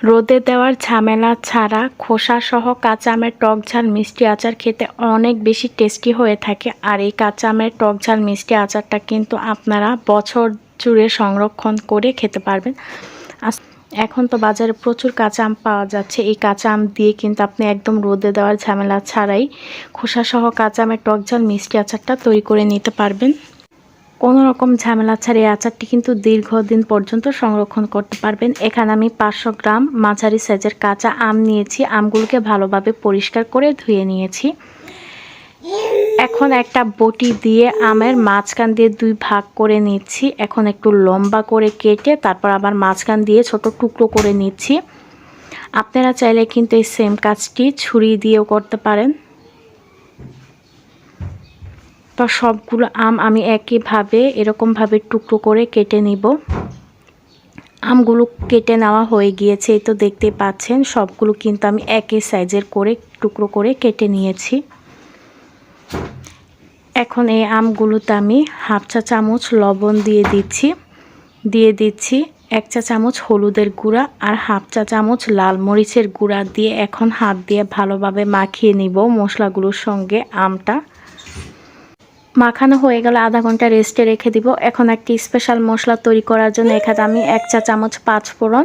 রোদে দেওয়ার ঝামেলা ছাড়া খোসা সহ কাঁচা আমের টক ঝাল, মিষ্টি আচার খেতে অনেক বেশি টেস্টি হয়ে থাকে। আর এই কাঁচা আমের টক ঝাল, মিষ্টি আচারটা কিন্তু আপনারা বছর জুড়ে সংরক্ষণ করে খেতে পারবেন। এখন তো বাজারে প্রচুর কাঁচা আম পাওয়া যাচ্ছে। এই কাঁচা আম দিয়ে কিন্তু আপনি একদম রোদে দেওয়ার ঝামেলা ছাড়াই খোসা সহ কাঁচা আমের টক ঝাল, মিষ্টি আচারটা তৈরি করে নিতে পারবেন। কোনো রকম ঝামেলা ছাড়া এই আচারটি কিন্তু দীর্ঘদিন পর্যন্ত সংরক্ষণ করতে পারবেন। এখানে আমি পাঁচশো গ্রাম মাঝারি সাইজের কাঁচা আম নিয়েছি। আমগুলোকে ভালোভাবে পরিষ্কার করে ধুয়ে নিয়েছি। এখন একটা বটি দিয়ে আমের মাঝখান দিয়ে দুই ভাগ করে নিচ্ছি। এখন একটু লম্বা করে কেটে তারপর আবার মাঝখান দিয়ে ছোট টুকরো করে নিচ্ছি। আপনারা চাইলে কিন্তু এই সেম কাজটি ছুরি দিয়েও করতে পারেন। তো সবগুলো আম আমি একইভাবে এরকমভাবে টুকরো করে কেটে নিব। আমগুলো কেটে নেওয়া হয়ে গিয়েছে, এই তো দেখতে পাচ্ছেন, সবগুলো কিন্তু আমি একই সাইজের করে, টুকরো করে কেটে নিয়েছি। এখন এই আমগুলোতে আমি হাফ চা চামচ লবণ দিয়ে দিচ্ছি। দিয়ে দিচ্ছি এক চা চামচ হলুদের গুঁড়া আর হাফ চা চামচ লাল মরিচের গুঁড়া দিয়ে এখন হাত দিয়ে ভালোভাবে মাখিয়ে নিব মশলাগুলোর সঙ্গে আমটা। মাখানো হয়ে গেলে আধা ঘণ্টা রেস্টে রেখে দিব। এখন একটি স্পেশাল মশলা তৈরি করার জন্য এখানে আমি এক চা চামচ পাঁচ ফোড়ন,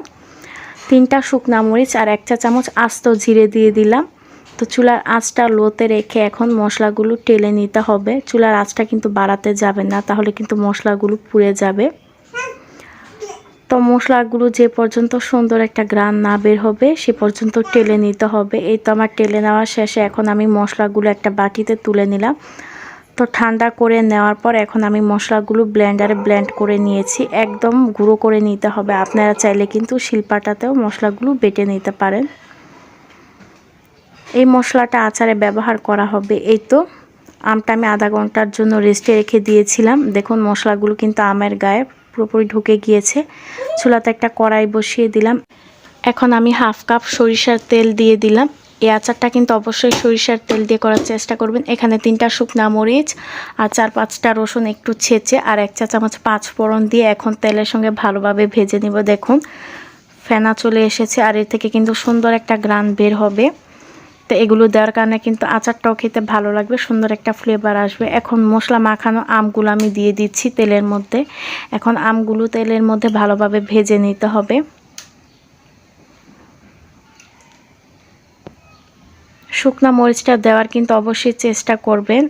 তিনটা শুকনা মরিচ আর এক চা চামচ আস্ত জিরে দিয়ে দিলাম। তো চুলার আঁচটা লোতে রেখে এখন মশলাগুলো টেলে নিতে হবে। চুলার আঁচটা কিন্তু বাড়াতে যাবে না, তাহলে কিন্তু মশলাগুলো পুড়ে যাবে। তো মশলাগুলো যে পর্যন্ত সুন্দর একটা গ্রান না বের হবে, সে পর্যন্ত টেলে নিতে হবে। এই তো আমার টেলে নেওয়া শেষে এখন আমি মশলাগুলো একটা বাটিতে তুলে নিলাম। তো ঠান্ডা করে নেওয়ার পর এখন আমি মশলাগুলো ব্লেন্ডারে ব্লেন্ড করে নিয়েছি। একদম গুঁড়ো করে নিতে হবে। আপনারা চাইলে কিন্তু শিলপাটাতেও মশলাগুলো বেটে নিতে পারেন। এই মশলাটা আচারে ব্যবহার করা হবে। এই তো আমটা আমি আধা ঘণ্টার জন্য রেস্টে রেখে দিয়েছিলাম। দেখুন, মশলাগুলো কিন্তু আমের গায়ে পুরোপুরি ঢুকে গিয়েছে। চুলাতে একটা কড়াই বসিয়ে দিলাম। এখন আমি হাফ কাপ সরিষার তেল দিয়ে দিলাম। এই আচারটা কিন্তু অবশ্যই সরিষার তেল দিয়ে করার চেষ্টা করবেন। এখানে তিনটা শুকনা মরিচ আর চার পাঁচটা রসুন একটু ছেঁচে আর এক চা চামচ পাঁচ ফোড়ন দিয়ে এখন তেলের সঙ্গে ভালোভাবে ভেজে নিব। দেখুন, ফেনা চলে এসেছে আর এর থেকে কিন্তু সুন্দর একটা গ্রান বের হবে। তো এগুলো দেওয়ার কারণে কিন্তু আচারটাও খেতে ভালো লাগবে, সুন্দর একটা ফ্লেভার আসবে। এখন মশলা মাখানো আমগুলো আমি দিয়ে দিচ্ছি তেলের মধ্যে। এখন আমগুলো তেলের মধ্যে ভালোভাবে ভেজে নিতে হবে। শুকনা মরিচটা দেওয়ার কিন্তু অবশ্যই চেষ্টা করবেন।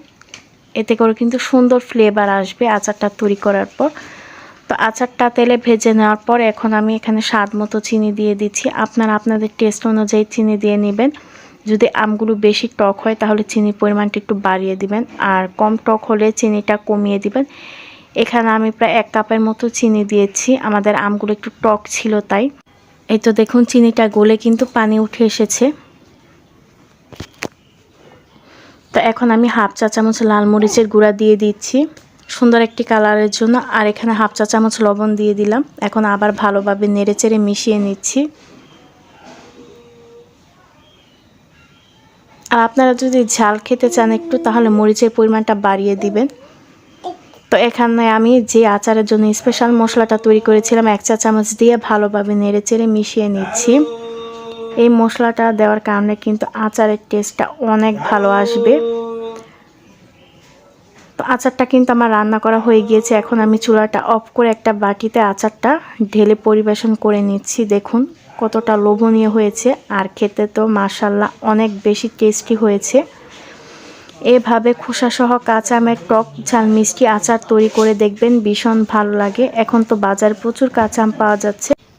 এতে করে কিন্তু সুন্দর ফ্লেভার আসবে আচারটা তৈরি করার পর। তো আচারটা তেলে ভেজে নেওয়ার পর এখন আমি এখানে স্বাদ মতো চিনি দিয়ে দিচ্ছি। আপনারা আপনাদের টেস্ট অনুযায়ী চিনি দিয়ে নেবেন। যদি আমগুলো বেশি টক হয় তাহলে চিনির পরিমাণটা একটু বাড়িয়ে দিবেন। আর কম টক হলে চিনিটা কমিয়ে দিবেন। এখানে আমি প্রায় এক কাপের মতো চিনি দিয়েছি। আমাদের আমগুলো একটু টক ছিল তাই। এই তো দেখুন, চিনিটা গলে কিন্তু পানি উঠে এসেছে। তো এখন আমি হাফ চা চামচ লাল মরিচের গুঁড়া দিয়ে দিচ্ছি। সুন্দর একটি কালারের জন্য। আর এখানে হাফ চা চামচ লবণ দিয়ে দিলাম। এখন আবার ভালোভাবে নেড়েচেড়ে মিশিয়ে নিচ্ছি। আর আপনারা যদি ঝাল খেতে চান একটু, তাহলে মরিচের পরিমাণটা বাড়িয়ে দিবেন। তো এখানে আমি যে আচারের জন্য স্পেশাল মশলাটা তৈরি করেছিলাম, এক চা চামচ দিয়ে ভালোভাবে নেড়েচেড়ে মিশিয়ে নিচ্ছি। এই মশলাটা দেওয়ার কারণে কিন্তু আচারের টেস্টটা অনেক ভালো আসবে। তো আচারটা কিন্তু আমার রান্না করা হয়ে গিয়েছে। এখন আমি চুলাটা অফ করে একটা বাটিতে আচারটা ঢেলে পরিবেশন করে নিচ্ছি। দেখুন কতটা লোভনীয় হয়েছে আর খেতে তো মাসাল্লাহ অনেক বেশি টেস্টি হয়েছে। এভাবে খোসাসহ কাঁচা আমের টক, ঝাল, মিষ্টি আচার তৈরি করে দেখবেন ভীষণ ভালো লাগে। এখন তো বাজার প্রচুর কাঁচা আম পাওয়া যাচ্ছে।